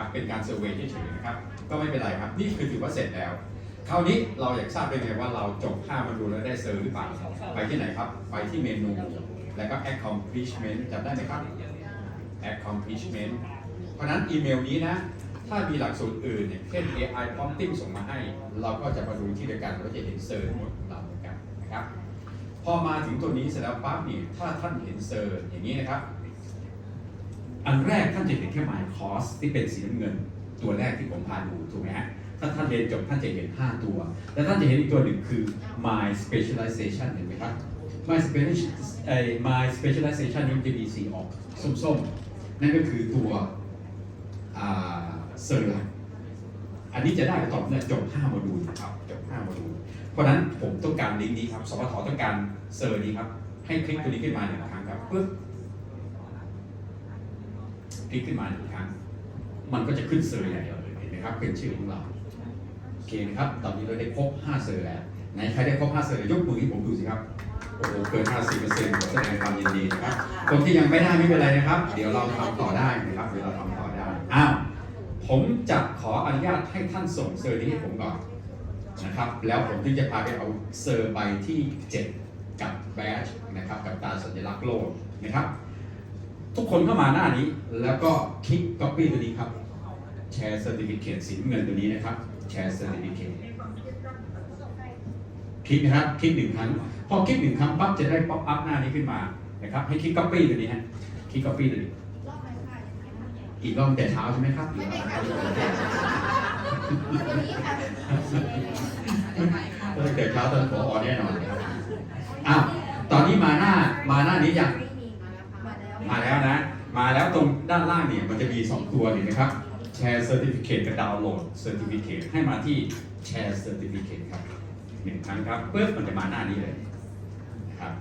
นะครับเป็นการเซอร์เวย์เฉยๆนะครับก็ไม่เป็นไรครับนี่คือถือว่าเสร็จแล้ว คราวนี้เราอยากทราบได้ไงว่าเราจบ5มาดูแล้วได้เซอร์หรือเปล่าไปที่ไหนครับ ไปที่เมนู แล้วก็ accomplishment จำได้ไหมครับ accomplishment เพราะฉะนั้นอีเมลนี้นะถ้ามีหลักสูตรอื่นเนี่ยเช่น AI prompting ส่งมาให้ เราก็จะมาดูที่เดียวกันเราก็จะเห็นเซอร์ทั้งหมดของเราเหมือนกันนะครับพอมาถึงตัวนี้เสร็จแล้วปั๊บนี่ถ้าท่านเห็นเซอร์อย่างนี้นะครับ อันแรกท่านจะเห็นแค่ my course ที่เป็นสีน้ำเงิน ตัวแรกที่ผมพาดูถูกไหมฮะถ้าท่านเรียนจบท่านจะเห็น 5 ตัว และท่านจะเห็นอีกตัวหนึ่งคือ my specialization เห็นไหมครับ my specialization เอ่อ my specialization นี่มันจะมีสีออกส้มๆ นั่นก็คือตัวเซอร์ลักอันนี้จะได้ต่อเมื่อจบ 5 โมดูลนะครับจบ 5 โมดูล เพราะนั้นผมต้องการลิงก์นี้ครับสปทต้องการเซอร์นี้ครับ ให้คลิกตัวนี้ขึ้นมาหนึ่งครั้งครับปึ๊บ คลิกขึ้นมาหนึ่งครั้ง มันก็จะขึ้นเซอร์ใหญ่เลยเห็นไหมครับเป็นชื่อของเราโอเคนะครับตอนนี้เราได้ครบ5เซอร์แล้วไหนใครได้ครบ5เซอร์ยกมือให้ผมดูสิครับโอ้โหเกิน 50เปอร์เซ็นต์ขอแสดงความยินดีนะครับคนที่ยังไม่ได้ไม่เป็นไรนะครับ เดี๋ยวเราทำต่อได้นะครับเดี๋ยวเราทำต่อได้อ้าวผมจะขออนุญาตให้ท่านส่งเซอร์นี้ให้ผมก่อนนะครับแล้วผมถึงจะพาไปเอาเซอร์ใบที่ 7 กับแบชนะครับกับตราสัญลักษณ์โลกนะครับ ทุกคนเข้ามาหน้านี้ แล้วก็คลิก copy ตัวนี้ครับ แชร์ certificate สีน้ำเงินตัวนี้นะครับ แชร์ certificate คลิกนะครับ คลิกหนึ่งครั้ง พอคลิกหนึ่งครั้งปั๊บจะได้ pop up หน้านี้ขึ้นมา นะครับ ให้คลิก copy ตัวนี้ฮะ คลิก copy ตัวนี้ อีกรอบแต่เช้าใช่ไหมครับอีกรอบตั้งแต่เช้าตอนขอแน่นอนครับอ้าวตอนนี้มาหน้า มาหน้านี้ยัง มาแล้วนะ มาแล้วตรงด้านล่างเนี่ยมันจะมี 2 ตัวเห็นไหมครับแชร์ Certificate กับ Download Certificate ให้มาที่แชร์ Certificate ครับหนึ่งครั้งครับปึ๊บมันจะมาหน้านี้เลยนะครับ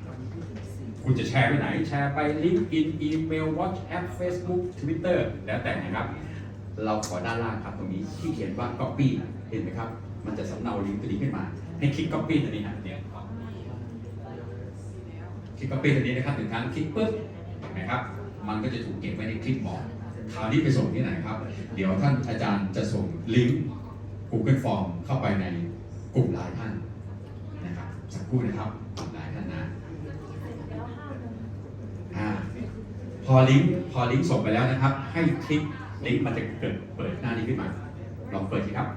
คุณจะแชร์ไปไหนแชร์ไป LinkedIn อีเมล WhatsApp Facebook Twitter แล้วแต่นะครับ เราขอด้านล่างครับตรงนี้ที่เขียนว่า Copy เห็นไหมครับ มันจะสำเนาลิงก์ตัวนี้ขึ้นมา ให้คลิก Copy ตัวนี้ฮะเนี่ยคลิก Copy ตัวนี้นะครับหนึ่งครั้งคลิกปึ๊บ นะครับ มันก็จะถูกเก็บไว้ในคลิปบอร์ดคราวนี้ไปส่งที่ไหนครับ เดี๋ยวท่านอาจารย์จะส่งลิงก์ Google Form เข้าไปในกลุ่มไลน์ท่านนะครับสักครู่นะครับกลุ่มไลน์ท่านนะอ่าพอลิงก์พอลิงก์ส่งไปแล้วนะครับ ให้คลิกลิงก์มันจะเกิดเปิดหน้านี้ขึ้นมา ลองเปิดสิครับ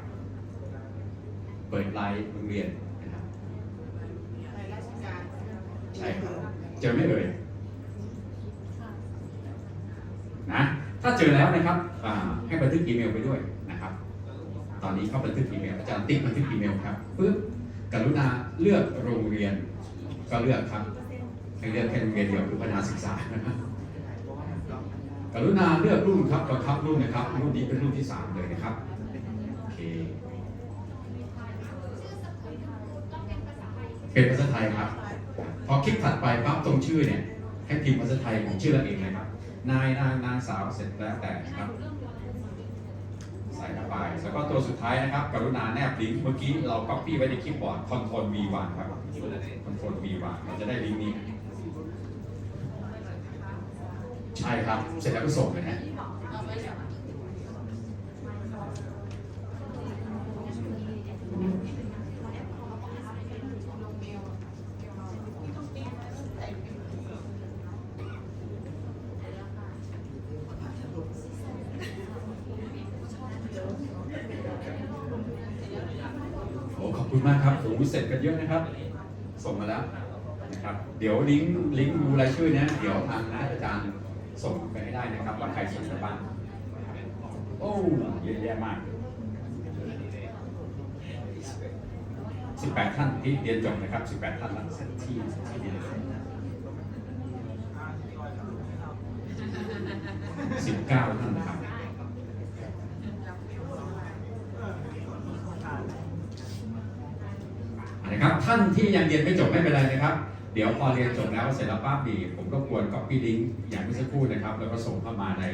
เปิดไลน์โรงเรียนนะครับใช่ครับเจอไหม่เอ่ย นะถ้าเจอแล้วนะครับให้บันทึกอีเมลไปด้วยนะครับ ตอนนี้เขาบันทึกอีเมลอาจารย์ติ๊กบันทึกอีเมลครับปึ๊บกรุณาเลือกโรงเรียนก็เลือกครับให้เลือกแค่โรงเรียนเดียวคือพัฒนาศึกษานะครับกรุณาเลือกรุ่นครับบังคับรุ่นนะครับรุ่นนี้เป็นรุ่นที่สามเลยนะครับโอเคเป็นภาษาไทยครับ พอคลิกถัดไปปั๊บตรงชื่อเนี่ยให้พิมพ์ภาษาไทยของชื่อเราเองเลยครับ นายนางนางสาวเสร็จแล้วแต่นะครับ ใส่เข้าไป แล้วก็ตัวสุดท้ายนะครับ กรุณาแนบลิงก์เมื่อกี้เราคัปปี้ไว้ในคลิปบอร์ดคอนโทรล V1 ครับคอนโทรล V1 เราจะได้ลิงก์นี้ ใช่ครับ เสร็จแล้วก็ส่งเลยนะโอ้ขอบคุณมากครับโอ้โห เยอะนะครับ ส่งมาแล้วนะครับ เดี๋ยวลิงก์ลิงก์ดูรายชื่อเนี้ยเดี๋ยวทางนะอาจารย์ส่งไปให้ได้นะครับว่าใครส่งไปบ้างโอ้เยอะแยะมาก 18 ท่านที่เรียนจบนะครับ 18 ท่านแล้วที่ที่เรียน19 ท่านนะครับ นะครับ ท่านที่ยังเรียนไม่จบไม่เป็นไรนะครับ เดี๋ยวพอเรียนจบแล้วเสร็จแล้วปั๊บดีผมก็ควร copy ลิงก์อย่างเมื่อสักครู่นะครับ แล้วก็ส่งเข้ามาใน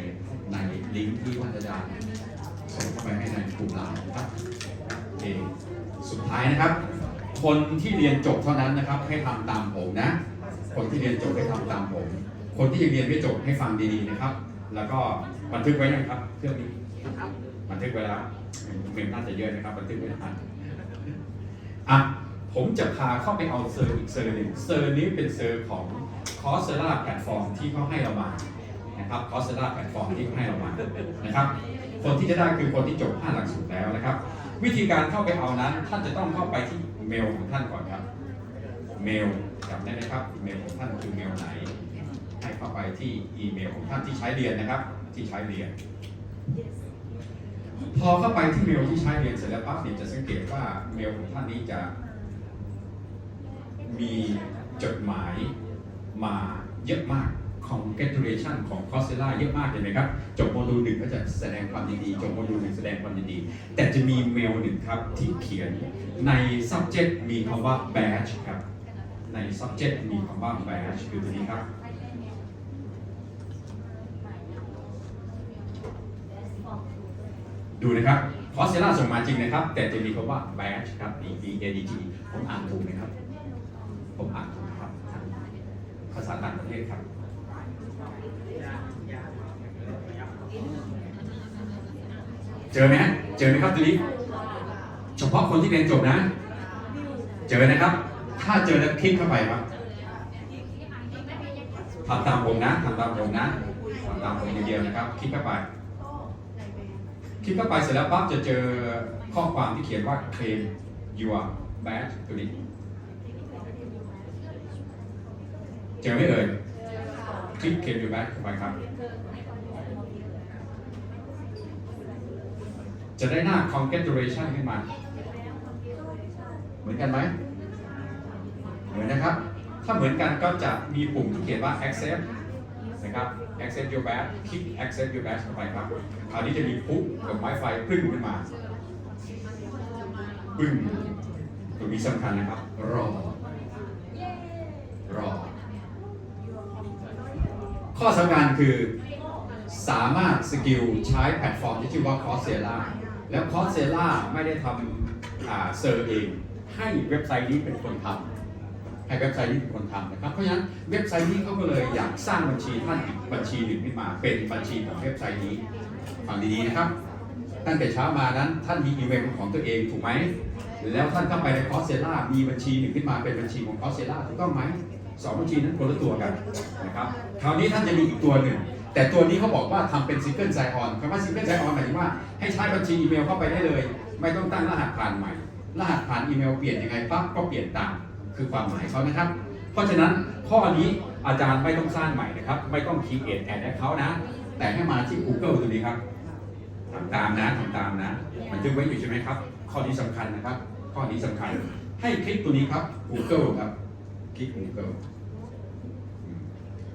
ในลิงก์ที่ท่านอาจารย์ส่งเข้าไปให้ในกลุ่มไลน์นะครับโอเคสุดท้ายนะครับ คนที่เรียนจบเท่านั้นนะครับ ให้ทำตามผมนะ คนที่เรียนจบให้ทำตามผม คนที่ยังเรียนไม่จบให้ฟังดีๆนะครับ แล้วก็บันทึกไว้ยังครับเครื่องนี้บันทึกไว้แล้วเมมน่าจะเยอะนะครับ บันทึกไว้ทันอะ ผมจะพาเข้าไปเอาเซอร์อีกเซอร์หนึ่งเซอร์นี้เป็นเซอร์ของคอสเซล่าแพลตฟอร์มที่เขาให้เรามานะครับคอสเซล่าแพลตฟอร์มที่เขาให้เรามานะครับคนที่จะได้คือคนที่จบ5หลักสูตรแล้วนะครับ วิธีการเข้าไปเอานั้น ท่านจะต้องเข้าไปที่เมลของท่านก่อนครับ เมลจำได้ไหมครับเมลของท่านคือเมลไหน ให้เข้าไปที่อีเมลของท่านที่ใช้เรียนนะครับ ที่ใช้เรียน พอเข้าไปที่เมลที่ใช้เรียนเสร็จแล้วปั๊บเนี่ยจะสังเกตว่าเมลของท่านนี้จะ มีจดหมายมาเยอะมาก congratulation ของ c o s t e l l a เยอะมากเห็นไหมครับ จบโมดูลหนึ่งก็จะแสดงความยินดี จบโมดูลหนึ่งแสดงความยินดี แต่จะมีเมลหนึ่งครับที่เขียนใน subject มีคำว่า badge ครับ ใน subject มีคำว่า badge คือตัวนี้ครับดูนะครับคอสเซล่าส่งมาจริงนะครับ แต่จะมีคำว่า badge ครับ B A D G ผมอ่านถูกไหมครับ ผมอ่านถูกครับ ภาษาต่างประเทศครับเจอไหมเจอไหมครับตัวนี้เฉพาะคนที่เรียนจบนะ เจอนะครับ ถ้าเจอแล้วคลิกเข้าไปครับทำตามผมนะทำตามผมนะทำตามผมอย่างเดียวนะครับ คลิกเข้าไป คลิกเข้าไปเสร็จแล้วปั๊บจะเจอข้อความที่เขียนว่า claim your badge ตัวนี้ เจอไหมเอ่ยคลิก claim your badge เข้าไปครับ จะได้หน้า congratulation ขึ้นมา เหมือนกันไหม เหมือนนะครับ ถ้าเหมือนกันก็จะมีปุ่มที่เขียนว่า accept นะครับ accept your badge คลิก accept your badge เข้าไปครับ คราวนี้จะมีปุ๊บกับไม้ไฟปึ้งขึ้นมา ปึ้งตรงนี้สำคัญนะครับ รอ ข้อสำคัญคือสามารถสกิลใช้แพลตฟอร์มที่ชื่อว่า Coursera แล้ว Coursera ไม่ได้ทำเซอร์เอง ให้เว็บไซต์นี้เป็นคนทำให้เว็บไซต์นี้เป็นคนทำนะครับ เพราะฉะนั้นเว็บไซต์นี้เขาก็เลยอยากสร้างบัญชีท่านบัญชีหนึ่งขึ้นมาเป็นบัญชีของเว็บไซต์นี้ฟังดีๆนะครับตั้งแต่เช้ามานั้นท่านมีอีเมลของตัวเองถูกไหมแล้วท่านเข้าไปในคอสเซล่ามีบัญชีหนึ่งขึ้นมาเป็นบัญชีของคอสเซล่าถูกต้องไหม สองบัญชีนั้นคนละตัวกันนะครับคราวนี้ท่านจะมีอีกตัวหนึ่ง แต่ตัวนี้เขาบอกว่าทำเป็นซิงเกิลไซออนคำว่าซิงเกิลไซออนหมายถึงว่าให้ใช้บัญชีอีเมลเข้าไปได้เลย ไม่ต้องตั้งรหัสผ่านใหม่ รหัสผ่านอีเมลเปลี่ยนยังไงปั๊บก็เปลี่ยนตามคือความหมายเขานะครับ เพราะฉะนั้นข้อนี้อาจารย์ไม่ต้องสร้างใหม่นะครับ ไม่ต้องคีเอทแอดเขานะ แต่ให้มาที่ Google ตัวนี้ครับทำตามนะทำตามนะ มันทึกไว้อยู่ใช่ไหมครับ ข้อนี้สำคัญนะครับ ข้อนี้สำคัญให้คลิกตัวนี้ครับ Google ครับ คลิก Google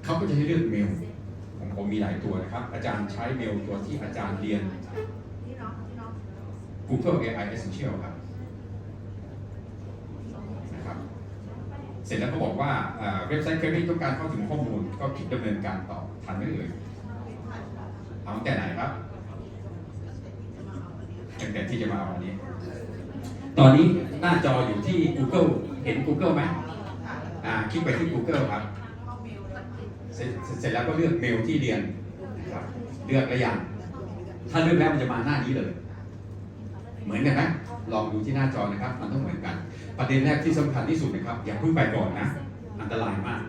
เขาก็จะให้เลือกเมลของผมมีหลายตัวนะครับ อาจารย์ใช้เมลตัวที่อาจารย์เรียน Google AI Essential ครับนะครับ เสร็จแล้วก็บอกว่าเว็บไซต์เครดิตต้องการเข้าถึงข้อมูลก็คลิกดำเนินการต่อทันไหมเอ่ยเอาตั้งแต่ไหนครับตั้งแต่ที่จะมาวันนี้ ตอนนี้หน้าจออยู่ที่ Google เห็น Google ไหม อ่าคลิกไปที่ Google ครับเสร็จเสร็จแล้วก็เลือกเมลที่เรียนนะครับเลือกระยังถ้าเลือกแล้วมันจะมาหน้านี้เลย เหมือนกันไหมลองดูที่หน้าจอนะครับ มันต้องเหมือนกัน ประเด็นแรกที่สำคัญที่สุดนะครับ อย่าเพิ่งไปก่อนนะ อันตรายมาก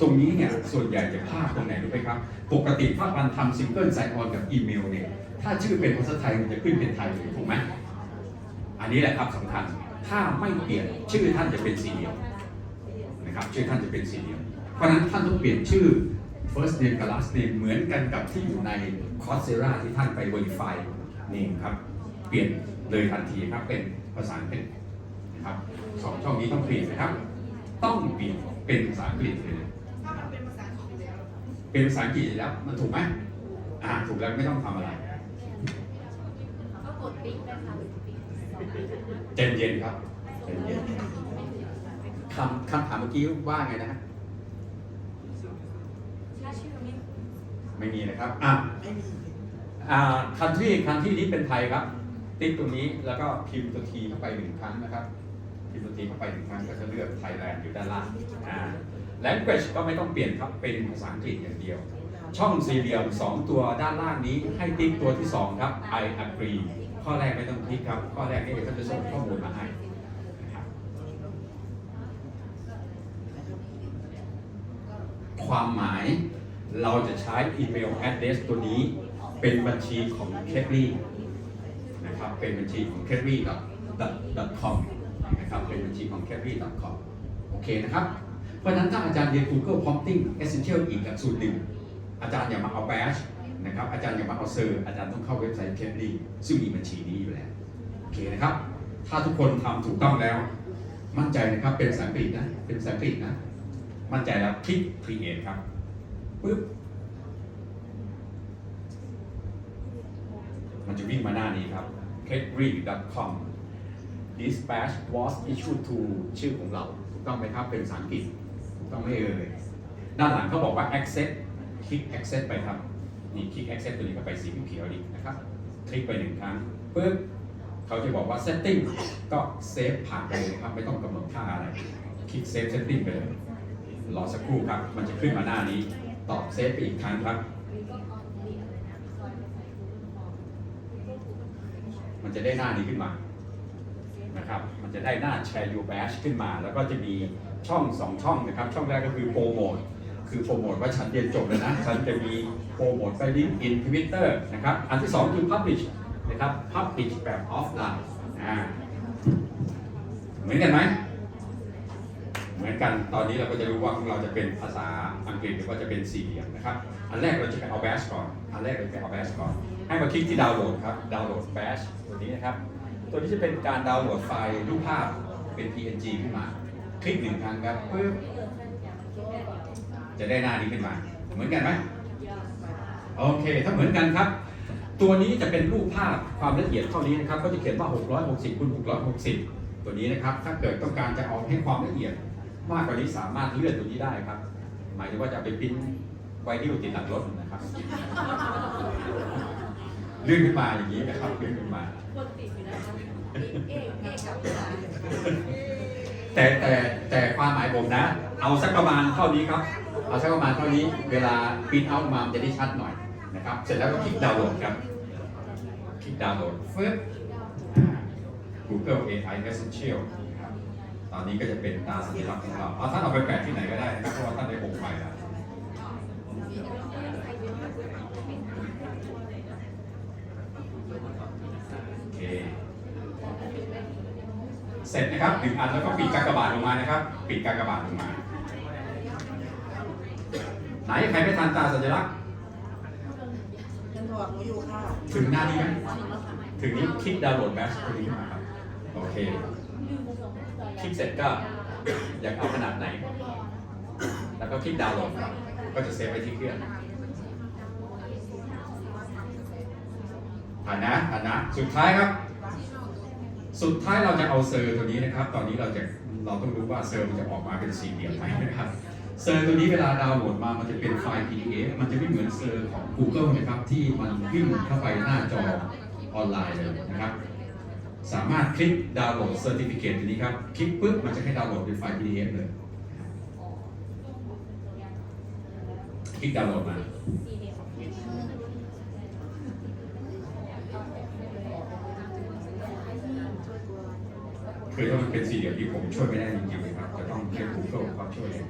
ตรงนี้เนี่ยส่วนใหญ่จะพลาดตรงไหนรู้ไหมครับ ปกติถ้ามันทำซิงเกิลไซออนกับอีเมลเนี่ย ถ้าชื่อเป็นภาษาไทยมันจะขึ้นเป็นไทยถูกไหมอันนี้แหละครับสำคัญ ถ้าไม่เปลี่ยนชื่อท่านจะเป็นสี่เหลี่ยม นะครับชื่อท่านจะเป็นสี่เหลี่ยม เพราะฉะนั้นท่านต้องเปลี่ยนชื่อ first name กับ last name เหมือนกันกับที่อยู่ใน Coursera ที่ท่านไป verify name ครับ เปลี่ยนเลยทันทีครับเป็นภาษาอังกฤษนะครับสองช่องนี้ต้องเปลี่ยนนะครับ ต้องเปลี่ยนเป็นภาษาอังกฤษเลยถ้ามันเป็นภาษาอังกฤษอยู่แล้วเป็นภาษาอังกฤษอยู่แล้วมันถูกไหมอ่าถูกแล้วไม่ต้องทำอะไรก็กดปิ๊กไปค่ะเย็นเย็นๆครับเย็นเย็นๆ คำคำถามเมื่อกี้ว่าไงนะฮะถ้าชื่อไม่ไม่มีนะครับอะไม่มีอ่าคันที่คันที่นี้เป็นไทยครับ ติ๊กตรงนี้แล้วก็พิมพ์ตัวทีเข้าไปหนึ่งครั้งนะครับ พิมพ์ตัวทีเข้าไปหนึ่งครั้งก็จะเลือกไทยแลนด์อยู่ด้านล่างอ่า language ก็ไม่ต้องเปลี่ยนครับเป็นภาษาอังกฤษอย่างเดียว ช่องสี่เหลี่ยม2ตัวด้านล่างนี้ให้ติ๊กตัวที่2ครับ I agree ข้อแรกไม่ต้องติ๊กครับ ข้อแรกนี่เขาจะส่งข้อมูลมาให้นะครับ ความหมาย เราจะใช้อีเมล address ตัวนี้เป็นบัญชีของ k e t l y นะครับเป็นบัญชีของ k e t l y com นะครับเป็นบัญชีของ k e t l y com โอเคนะครับ เพราะฉะนั้นถ้าอาจารย์เรียน Google Prompting Essential อีกหลักสูตรหนึ่ง อาจารย์อย่ามาเอาแบชนะครับอาจารย์อย่ามาเอาเซอร์อาจารย์ต้องเข้าเว็บไซต์เคปลี่ซึ่งมีบัญชีนี้อยู่แล้ว โอเคนะครับ ถ้าทุกคนทำถูกต้องแล้ว มั่นใจนะครับเป็นภาษาอังกฤษนะ เป็นภาษาอังกฤษนะ มั่นใจแล้วคลิก create ครับปึ๊บมันจะวิ่งมาหน้านี้ครับ c a t r e a d com dispatch was issued to ชื่อของเรา ถูกต้องไหมครับ เป็นภาษาอังกฤษ ถูกต้องไหมเอ่ย ด้านหลังเขาบอกว่า access คลิก access ไปครับ นี่คลิก access ตัวนี้ก็ไปสีเขียวดีนะครับ คลิกไปหนึ่งครั้งปึ๊บเขาจะบอกว่า setting ก็เซฟผ่านไปเลยครับ ไม่ต้องกำหนดค่าอะไร คลิก save setting ไปเลย รอสักครู่ครับ มันจะขึ้นมาหน้านี้ ตอบเซฟไปอีกครั้งครับ มันจะได้หน้านี้ขึ้นมา นะครับ มันจะได้หน้า Share Your Badge ขึ้นมา แล้วก็จะมีช่องสองช่องนะครับ ช่องแรกก็คือโปรโมท คือโปรโมทว่าฉันเรียนจบแล้วนะ ฉันจะมีโปรโมทไปลิงก์อินทวิตเตอร์นะครับ อันที่สองคือ Publish นะครับ Publish แบบออฟไลน์ อ่า เหมือนกันไหม เหมือนกันตอนนี้เราก็จะรู้ว่าของเราจะเป็นภาษาอังกฤษหรือว่าจะเป็นสี่เหลี่ยมนะครับ อันแรกเราจะไปเอาแบชก่อน อันแรกเราจะไปเอาแบชก่อน ให้มาคลิกที่ดาวน์โหลดครับ ดาวน์โหลดแบชตัวนี้นะครับ ตัวนี้จะเป็นการดาวน์โหลดไฟล์รูปภาพเป็น PNG ขึ้นมา คลิกหนึ่งครั้งครับปึ๊บจะได้หน้านี้ขึ้นมา เหมือนกันไหมโอเค ถ้าเหมือนกันครับ ตัวนี้จะเป็นรูปภาพความละเอียดเท่านี้นะครับ ก็จะเขียนว่า 660คูณ660 ตัวนี้นะครับ ถ้าเกิดต้องการจะเอาให้ความละเอียด มากกว่านี้สามารถเลื่อนตัวนี้ได้ครับ หมายถึงว่าจะเอาไปพิมพ์ไว้ที่ติดหลังรถนะครับเลื่อนขึ้นมาอย่างนี้นะครับเลื่อนขึ้นมาคนติดอยู่นะคะเอ๊ะเอ๊ะเอ๊ะกับภาษาแต่แต่แต่ความหมายผมนะ เอาสักประมาณเท่านี้ครับ เอาสักประมาณเท่านี้ เวลาปริ้นเอามามันจะได้ชัดหน่อยนะครับ เสร็จแล้วก็คลิกดาวน์โหลดครับ คลิกดาวน์โหลดฟึ๊บอ่า Google AI Essential นะครับ ตอนนี้ก็จะเป็นตาสัญลักษณ์ของเราเอาท่านเอาไปแปะที่ไหนก็ได้นะครับเพราะว่าท่านได้โงไปแล้วโอเคเสร็จนะครับหนึ่งอันแล้วก็ปิดกากบาทลงมานะครับ ปิดกากบาทลงมา ไหนใครไม่ทันตาสัญลักษณ์ยังถอดหนูอยู่ค่ะ ถึงหน้านี้ไหมถึงนี้คลิกดาวน์โหลดแบชตัวนี้ขึ้นมาครับ โอเค คลิกเสร็จก็อยากเอาขนาดไหน แล้วก็คลิกดาวน์โหลดก็จะเซฟไว้ที่เครื่องผ่านนะผ่านนะ สุดท้ายครับ สุดท้ายเราจะเอาเซอร์ตัวนี้นะครับ ตอนนี้เราจะเราต้องรู้ว่าเซอร์มันจะออกมาเป็นสี่เหลี่ยมไหมนะครับ เซอร์ตัวนี้เวลาดาวน์โหลดมามันจะเป็นไฟล์ PDF มันจะไม่เหมือนเซอร์ของ Google นะครับที่มันวิ่งเข้าไปหน้าจอออนไลน์เลยนะครับ สามารถคลิกดาวน์โหลดเซอร์ติฟิเคตตัวนี้ครับ คลิกปุ๊บมันจะให้ดาวน์โหลดเป็นไฟล์ PDF เลย คลิกดาวน์โหลดมา คือถ้ามันเป็นสี่เหลี่ยมที่ผมช่วยไม่ได้จริงๆเลยครับ จะต้องให้ Google เขาช่วยเอง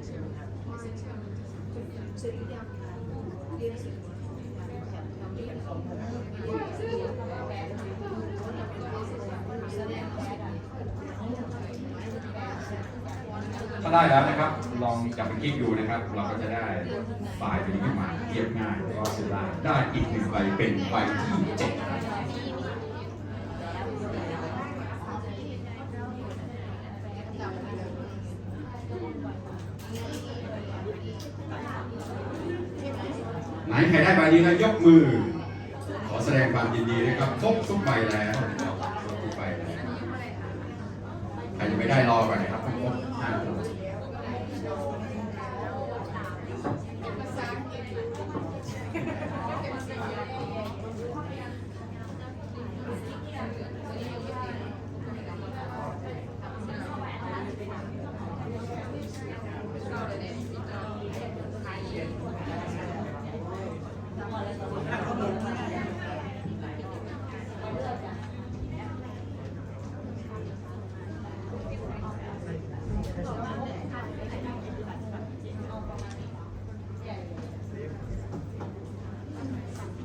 ถ้าได้แล้วนะครับ ลองกลับไปคลิกดูนะครับ เราก็จะได้ไฟล์ตัวนี้ขึ้นมาเรียบง่ายก็สุดได้ได้อีกหนึ่งใบเป็นใบที่เจ็ดไหนใครได้ใบนี้นะยกมือ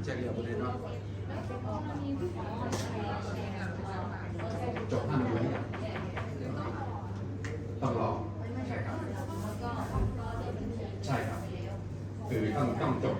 แจ้งเรียวประเด็นว่าจบห้าเลยต้องรอใช่ครับ ใช่ครับ คือต้องต้องจบ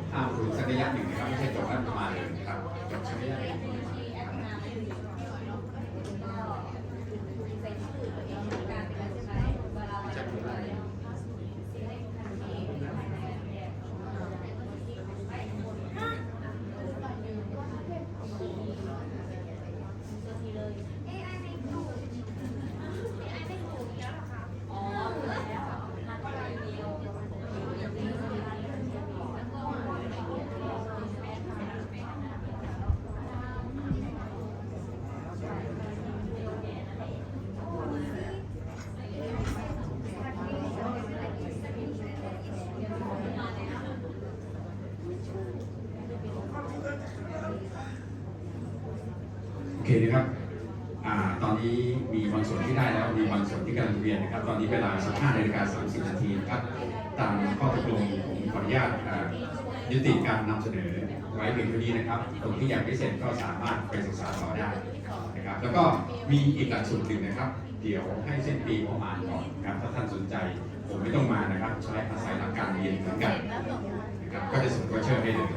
เคนะครับอ่าตอนนี้มีบางส่วนที่ได้แล้วมีบางส่วนที่กำลังเรียนนะครับ ตอนนี้เวลา 15นาฬิกา30นาทีนะครับตามข้อตกลงผมขออนุญาตยุติการนำเสนอไว้เพียงเท่านี้นะครับตรงที่อยังไม่เสร็จก็สามารถไปศึกษาต่อได้นะครับแล้วก็มีอีกหลักสูตรหนึ่งนะครับ เดี๋ยวให้เสิ้นปีผมอ่านก่อนนะครับถ้าท่านสนใจผมไม่ต้องมานะครับ ใช้อาศัยหลักการเรียนเหมือนกันนะครับก็จะส่งตัวเชิญให้เลย